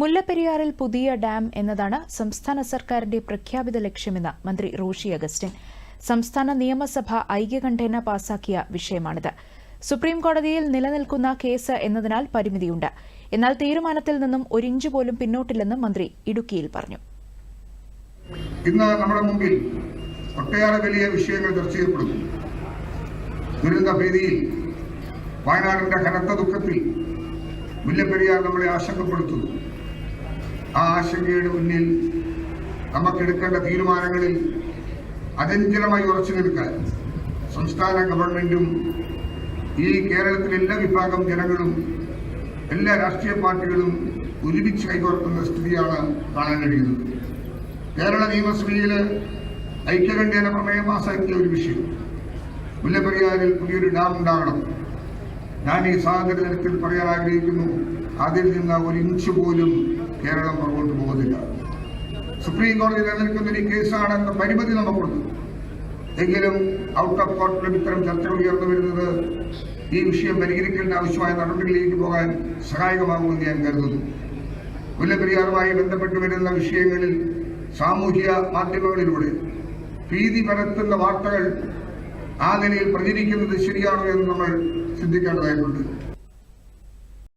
മുല്ലപ്പെരിയാറിൽ പുതിയ ഡാം എന്നതാണ് സംസ്ഥാന സർക്കാരിന്റെ പ്രഖ്യാപിത ലക്ഷ്യമെന്ന് മന്ത്രി റോഷി അഗസ്റ്റിൻ. സംസ്ഥാന നിയമസഭ ഐക്യകണ്ഠേന പാസാക്കിയ വിഷയമാണിത്. സുപ്രീംകോടതിയിൽ നിലനിൽക്കുന്ന കേസ് എന്നതിനാൽ പരിമിതിയുണ്ട്. എന്നാൽ തീരുമാനത്തിൽ നിന്നും ഒരിഞ്ച് പോലും പിന്നോട്ടില്ലെന്ന് മന്ത്രി ഇടുക്കിയിൽ പറഞ്ഞു. ഇന്ന് നമ്മുടെ മുമ്പിൽ ഒട്ടേറെ വലിയ വിഷയങ്ങൾ ചർച്ച ചെയ്യപ്പെടുന്നു. ദുരന്ത ഭീതിയിൽ വയനാടിന്റെ കനത്ത ദുഃഖത്തിൽ മുല്ലപ്പെരിയാർ നമ്മളെ ആശങ്കപ്പെടുത്തുന്നു. ആ ആശങ്കയുടെ മുന്നിൽ നമുക്കെടുക്കേണ്ട തീരുമാനങ്ങളിൽ അചഞ്ചലമായി ഉറച്ചു നിൽക്കാൻ സംസ്ഥാന ഗവൺമെന്റും ഈ കേരളത്തിലെ എല്ലാ വിഭാഗം ജനങ്ങളും എല്ലാ രാഷ്ട്രീയ പാർട്ടികളും ഒരുമിച്ച് കൈകോർക്കുന്ന സ്ഥിതിയാണ് കാണാൻ കഴിയുന്നത്. കേരള നിയമസഭയിൽ ഐക്യകണ്ഠേന പ്രമേയം പാസാക്കിയ ഒരു വിഷയം. മുല്ലപ്പെരിയാറിൽ പുതിയൊരു ഡാം ഉണ്ടാകണം. ഞാൻ ഈ സാഹചര്യത്തിൽ പറയാൻ ആഗ്രഹിക്കുന്നു അതിൽ നിന്ന് ഒരു ഇഞ്ച് പോലും കേരളം പുറകോട്ട് പോകുന്നില്ല. സുപ്രീം കോടതി നിലനിൽക്കുന്ന ഒരു കേസാണെന്ന പരിമിതി നമുക്കുണ്ട് എങ്കിലും ഔട്ട് ഓഫ് കോർട്ടിലും ഇത്തരം ചർച്ചകൾ ഉയർന്നു വരുന്നത് ഈ വിഷയം പരിഹരിക്കേണ്ട ആവശ്യമായ നടപടികളിലേക്ക് പോകാൻ സഹായകമാകുമെന്ന് ഞാൻ കരുതുന്നു. മുല്ലപ്പെരിയാറുമായി ബന്ധപ്പെട്ട് വരുന്ന വിഷയങ്ങളിൽ സാമൂഹിക മാധ്യമങ്ങളിലൂടെ ഭീതി പരത്തുന്ന വാർത്തകൾ ആ നിലയിൽ പ്രചരിക്കുന്നത് ശരിയാണോ എന്ന് നമ്മൾ ചിന്തിക്കേണ്ടതായിട്ടുണ്ട്.